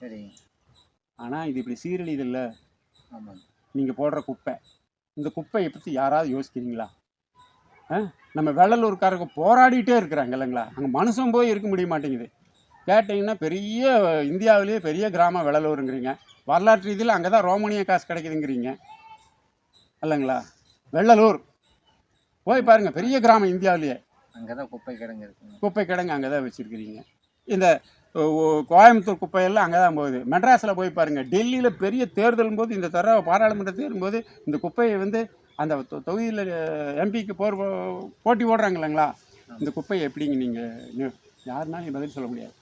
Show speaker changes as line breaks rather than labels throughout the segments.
சரிங்க
ஆனால் இது இப்படி சீரழிது இல்லை?
ஆமாங்க.
நீங்கள் போடுற குப்பை. இந்த குப்பையை பற்றி யாராவது யோசிக்கிறீங்களா? ஆ? நம்ம வெள்ளலூர்காரங்க போராடிட்டே இருக்கிறாங்க இல்லைங்களா? அங்கே மனுஷன் போய் இருக்க முடிய மாட்டேங்குது. கேட்டிங்கன்னா பெரிய இந்தியாவிலேயே பெரிய கிராமம் வெள்ளலூருங்கிறீங்க. வரலாற்று ரீதியில் அங்கே தான் ரோமானிய காசு கிடைக்குதுங்கிறீங்க. இல்லைங்களா? வெள்ளலூர். போய் பாருங்கள் பெரிய கிராமம் இந்தியாவிலேயே.
அங்கே தான் குப்பை கிடங்கு
குப்பை கிடங்கு அங்கே தான் வச்சுருக்கிறீங்க. இந்த கோயம்புத்தூர் குப்பையெல்லாம் அங்கே தான் போகுது. மெட்ராஸில் போய் பாருங்கள் டெல்லியில் பெரிய தேர்தலும் போது இந்த தர பாராளுமன்ற தேர்தலும் போது இந்த குப்பையை வந்து அந்த தொ- தொகுதியில் எம்பிக்கு போர் போட்டி ஓடுறாங்க இல்லைங்களா இந்த குப்பையை எப்படிங்க நீங்கள் யாருனாலும் பதில் சொல்ல முடியாது.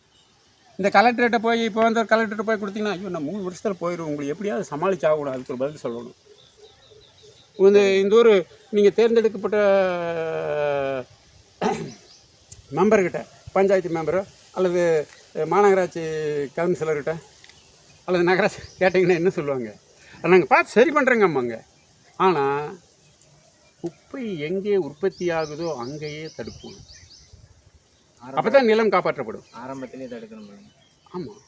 இந்த கலெக்டர்கிட்ட போய் இப்போ வந்து கலெக்டர்கிட்ட போய் கொடுத்தீங்கன்னா ஐயோ நான் மூணு வருஷத்தில் போயிடும் உங்களுக்கு எப்படியாவது சமாளிச்சாகணும் அதுக்கு ஒரு பதில் சொல்லணும். இந்த இந்த ஒரு நீங்கள் தேர்ந்தெடுக்கப்பட்ட மெம்பர்கிட்ட பஞ்சாயத்து மெம்பரோ அல்லது மாநகராட்சி கவுன்சிலர்கிட்ட அல்லது நகராட்சி கேட்டிங்கன்னா என்ன சொல்லுவாங்க? நாங்கள் பார்த்து சரி பண்ணுறேங்கம்மாங்க ஆனால் குப்பை எங்கே உற்பத்தி ஆகுதோ அங்கேயே தடுப்போம். அப்போ தான் நிலம் காப்பாற்றப்படும்.
ஆரம்பத்திலே தடுக்கணும்.
ஆமாம்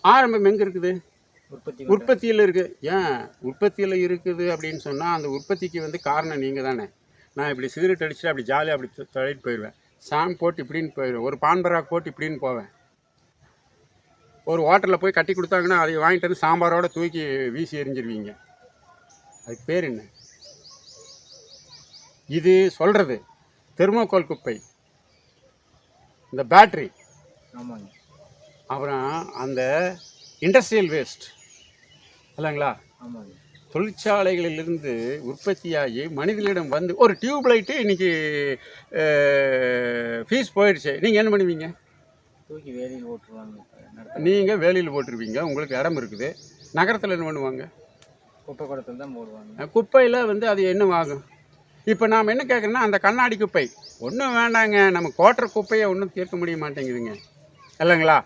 ஆரம்பம் எங்கே இருக்குது?
உற்பத்தி
உற்பத்தியில் இருக்குது ஏன்? உற்பத்தியில் இருக்குது அப்படின்னு சொன்னால் அந்த உற்பத்திக்கு வந்து காரணம் நீங்கள் தானே. நான் இப்படி சிகரெட் அடிச்சுட்டு அப்படி ஜாலியாக அப்படி த- தள்ளிட்டு போயிடுவேன் சாம் போட்டு இப்படின்னு போயிடுவேன் ஒரு பான்பராக் போட்டு இப்படின்னு போவேன். ஒரு ஹோட்டலில் போய் கட்டி கொடுத்தாங்கன்னா அதை வாங்கிட்டு வந்து சாம்பாரோட தூக்கி வீசி எறிஞ்சிருவீங்க. அதுக்கு பேர் என்ன? இது சொல்கிறது தெர்மோகோல் குப்பை. இந்த பேட்ரி
ஆமாங்க.
அப்புறம் அந்த இண்டஸ்ட்ரியல் வேஸ்ட். இல்லைங்களா?
ஆமாங்க.
தொழிற்சாலைகளிலிருந்து உற்பத்தியாகி மனிதர்களிடம் வந்து ஒரு டியூப் லைட்டு இன்னைக்கு ஃபீஸ் போயிடுச்சு. நீங்கள் என்ன பண்ணுவீங்க?
தூக்கி வேலையில் ஓட்டுருவாங்க.
நீங்கள் வேலையில் போட்டிருப்பீங்க உங்களுக்கு இடம் இருக்குது. நகரத்தில் என்ன பண்ணுவாங்க?
குப்பை குடத்தில் தான் போடுவாங்க.
குப்பையில் வந்து அது என்ன ஆகும்? இப்போ நாம் என்ன கேட்குறோன்னா அந்த கண்ணாடி குப்பை. ஒன்றும் வேண்டாங்க. நம்ம கோட்டுற குப்பையை ஒன்றும் தீர்க்க முடிய மாட்டேங்குதுங்க. இல்லைங்களா?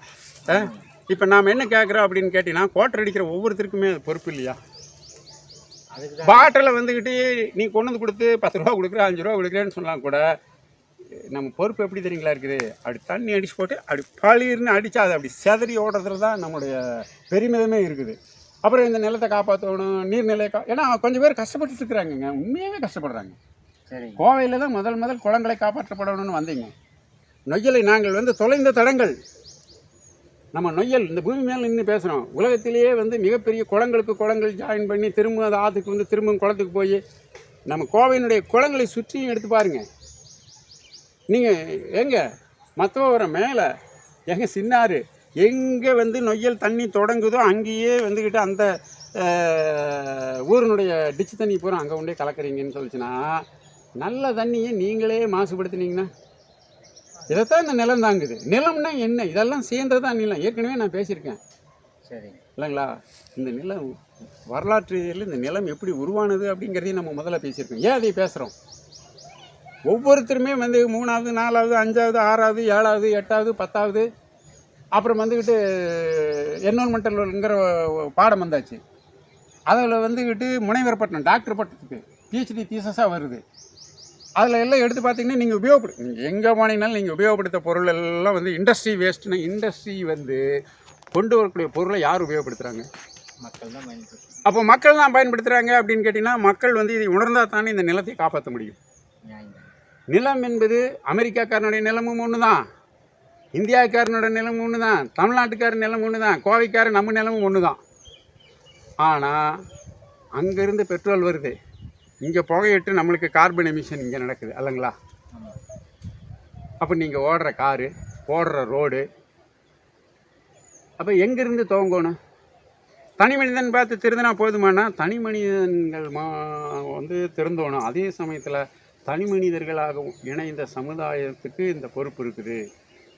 இப்போ நாம் என்ன கேட்குறோம் அப்படின்னு கேட்டிங்கன்னா கோட்டர் அடிக்கிற ஒவ்வொருத்தருக்குமே அது பொறுப்பு இல்லையா? பாட்டில் வந்துக்கிட்டு நீ கொண்டு வந்து கொடுத்து பத்து ரூபா கொடுக்குற அஞ்சு ரூபா கொடுக்குறேன்னு சொன்னால் கூட நம்ம பொறுப்பு எப்படி தெரியுங்களா இருக்குது? அப்படி தண்ணி அடிச்சு போட்டு அப்படி பளிர்னு அடித்தா அது அப்படி செதறி ஓடுறதுல தான் நம்மளுடைய பெருமிதமே இருக்குது. அப்புறம் இந்த நிலத்தை காப்பாற்றணும் நீர்நிலையை கா ஏன்னா கொஞ்சம் பேர் கஷ்டப்பட்டு இருக்கிறாங்கங்க. உண்மையாகவே கஷ்டப்படுறாங்க. கோவையில் தான் முதல் முதல் குளங்களை காப்பாற்றப்படணும்னு வந்தீங்க. நொய்யலை நாங்கள் வந்து தொலைந்த தடங்கள். நம்ம நொய்யல் இந்த பூமி மேலே நின்று பேசுகிறோம் உலகத்திலேயே வந்து மிகப்பெரிய குளங்களுக்கு குளங்கள் ஜாயின் பண்ணி திரும்ப அது ஆற்றுக்கு வந்து திரும்ப குளத்துக்கு போய் நம்ம கோவையினுடைய குளங்களை சுற்றியும் எடுத்து பாருங்க. நீங்கள் எங்க மற்றவரை மேலே எங்க சின்னாறு எங்கே வந்து நொய்யல் தண்ணி தொடங்குதோ அங்கேயே வந்துக்கிட்டு அந்த ஊரினுடைய டிச்சு தண்ணி பூரா அங்கே கொண்டே கலக்குறீங்கன்னு சொல்லிச்சுன்னா நல்ல தண்ணியை நீங்களே மாசுபடுத்துனீங்கன்னா இதைத்தான் இந்த நிலம் தாங்குது. நிலம்னா என்ன? இதெல்லாம் சேர்ந்தது தான் நிலம்? ஏற்கனவே நான் பேசியிருக்கேன்.
சரிங்க.
இல்லைங்களா? இந்த நிலம் வரலாற்றில் இந்த நிலம் எப்படி உருவானது அப்படிங்கிறதையும் நம்ம முதல்ல பேசியிருக்கோம். ஏன் அதை பேசுகிறோம் ஒவ்வொருத்தருமே வந்து மூணாவது நாலாவது அஞ்சாவது ஆறாவது ஏழாவது எட்டாவது பத்தாவது அப்புறம் வந்துக்கிட்டு என்வரன்மெண்டல்ங்கிற பாடம் வந்தாச்சு. அதில் வந்துக்கிட்டு முனைவர் பட்டம் டாக்டர் பட்டத்துக்கு பிஹெச்டி தீசஸாக வருது. அதில் எல்லாம் எடுத்து பார்த்தீங்கன்னா நீங்கள் உபயோகப்படு நீங்கள் எங்கே போனீங்கனாலும் நீங்கள் உபயோகப்படுத்த பொருள் எல்லாம் வந்து இண்டஸ்ட்ரி வேஸ்ட்னா இண்டஸ்ட்ரி வந்து கொண்டு வரக்கூடிய பொருளை யார் உபயோகப்படுத்துகிறாங்க
மக்கள் தான்
அப்போ மக்கள் தான் பயன்படுத்துகிறாங்க அப்படின்னு கேட்டிங்கன்னா மக்கள் வந்து இதை உணர்ந்தால் தானே இந்த நிலத்தை காப்பாற்ற முடியும்? நிலம் என்பது அமெரிக்காக்காரனுடைய நிலமும் ஒன்று தான் இந்தியாக்காரனுடைய நிலமும் ஒன்று தான் தமிழ்நாட்டுக்கார நிலம் ஒன்று தான் கோவைக்காரன் நம்ம நிலமும் ஒன்று தான் ஆனால் அங்கேருந்து பெட்ரோல் வருது. இங்கே புகையிட்டு நம்மளுக்கு கார்பன் எமிஷன் இங்கே நடக்குது. அல்லங்களா? அப்போ நீங்கள் ஓடுற காரு ஓடுற ரோடு அப்போ எங்கேருந்து துவங்கணும்? தனி மனிதன் பார்த்து திருந்தினா போதுமானா? தனி மனிதன்கள் மா வந்து திருந்தோணும். அதே சமயத்தில் தனி மனிதர்களாக இணைந்த சமுதாயத்துக்கு இந்த பொறுப்பு இருக்குது.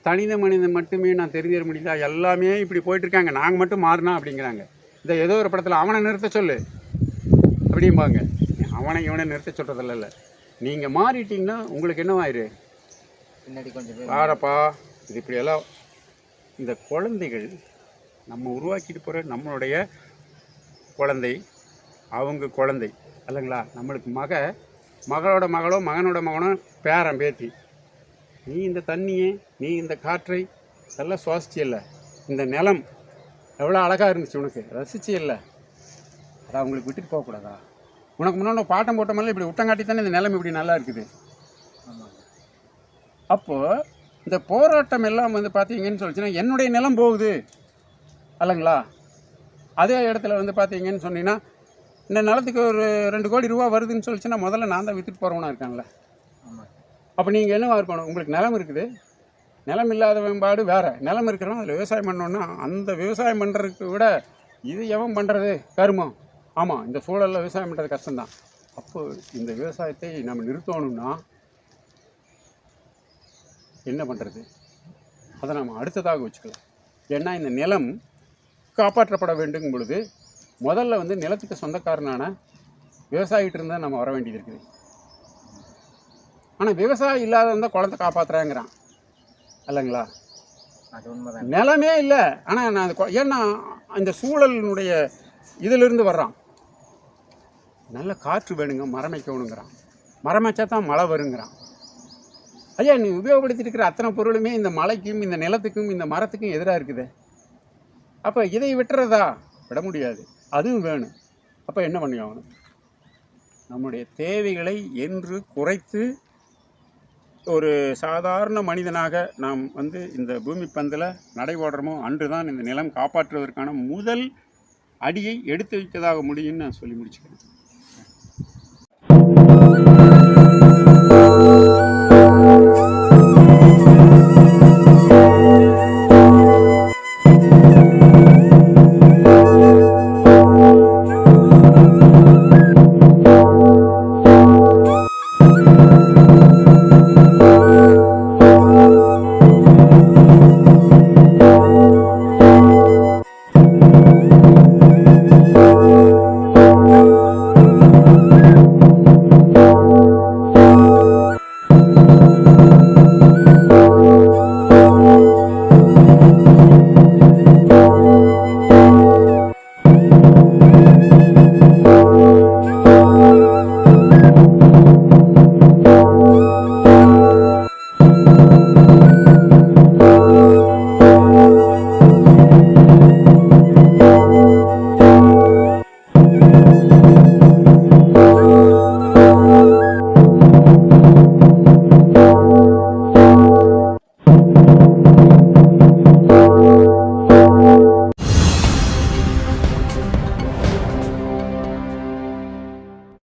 தனித மனிதன் மட்டுமே நான் தெரிஞ்சிட முடியுதா எல்லாமே இப்படி போயிட்டு இருக்காங்க நாங்கள் மட்டும் மாறினா அப்படிங்கிறாங்க. இந்த ஏதோ ஒரு படத்தில் அவனை நிறுத்த சொல்லு. அப்படிம்பாங்க. அவனை இவனை நிறுத்த சொல்கிறதில்ல நீங்கள் மாறிட்டீங்கன்னா உங்களுக்கு என்னவாயிரு?
பின்னாடி கொஞ்சம் பேர்
பாரப்பா இது இப்படியெல்லாம். இந்த குழந்தைகள் நம்ம உருவாக்கிட்டு போகிற நம்மளுடைய குழந்தை அவங்க குழந்தை இல்லைங்களா நம்மளுக்கு மக மகளோட மகளோ மகனோட மகனோ பேரன் பேத்தி. நீ இந்த தண்ணியை நீ இந்த காற்றை நல்லா சுவாசிச்சு இல்லை. இந்த நிலம் எவ்வளோ அழகாக இருந்துச்சு உனக்கு. ரசிச்சு இல்லை. அதை அவங்களுக்கு விட்டுட்டு போகக்கூடாதா உனக்கு முன்னாடி பாட்டம் போட்ட மாதிரி இப்படி விட்டங்காட்டி தானே இந்த நிலம் இப்படி நல்லா இருக்குது. அப்போது இந்த போராட்டம் எல்லாம் வந்து பார்த்தீங்கன்னு சொல்லிச்சுன்னா என்னுடைய நிலம் போகுது. அல்லங்களா? அதே இடத்துல வந்து பார்த்தீங்கன்னு சொன்னீங்கன்னா இந்த நிலத்துக்கு ஒரு ரெண்டு கோடி ரூபா வருதுன்னு சொல்லிச்சுன்னா முதல்ல நான் தான் விற்றுட்டு போகிறவனா இருக்காங்களே அப்போ நீங்கள் என்னவா இருக்கணும் உங்களுக்கு நிலம் இருக்குது. நிலம் இல்லாதவன் பாடு வேறு. நிலம் இருக்கிறவன் அதில் விவசாயம் பண்ணோன்னா அந்த விவசாயம் பண்ணுறதுக்கு விட இது எவன் பண்ணுறது கருமம். ஆமாம் இந்த சூழலில் விவசாயம் பண்ணுறது கஷ்டம்தான். அப்போ இந்த விவசாயத்தை நம்ம நிறுத்தணும்னா என்ன பண்ணுறது அதை நம்ம அடுத்ததாக வச்சுக்கலாம். ஏன்னா இந்த நிலம் காப்பாற்றப்பட வேண்டும் பொழுது முதல்ல வந்து நிலத்துக்கு சொந்தக்காரனான விவசாயிகிட்ட இருந்தால் நம்ம வர வேண்டியது இருக்குது. ஆனால் விவசாயம் இல்லாதவன் தான் குளத்தை காப்பாற்றுறாங்கிறான் இல்லைங்களா?
அது உண்மைதான்.
நிலமே இல்லை. ஆனால் நான் அந்த ஏன்னா அந்த சூழலினுடைய இதிலிருந்து வர்றான். நல்ல காற்று வேணுங்க மரம் வைக்கணுங்கிறான். மரம் வச்சா தான் மழை வருங்கிறான். ஐயா நீ உபயோகப்படுத்திட்டு இருக்கிற அத்தனை பொருளுமே இந்த மலைக்கும் இந்த நிலத்துக்கும் இந்த மரத்துக்கும் எதிராக இருக்குது. அப்போ இதை விட்டுறதா? விட முடியாது. அதுவும் வேணும். அப்போ என்ன பண்ணி ஆகணும்? நம்முடைய தேவைகளை என்று குறைத்து ஒரு சாதாரண மனிதனாக நாம் வந்து இந்த பூமி பந்தில் நடைபோடுறோமோ அன்று தான் இந்த நிலம் காப்பாற்றுவதற்கான முதல் அடியை எடுத்து வைத்ததாக முடியும்னு நான் சொல்லி முடிச்சுக்கிறேன்.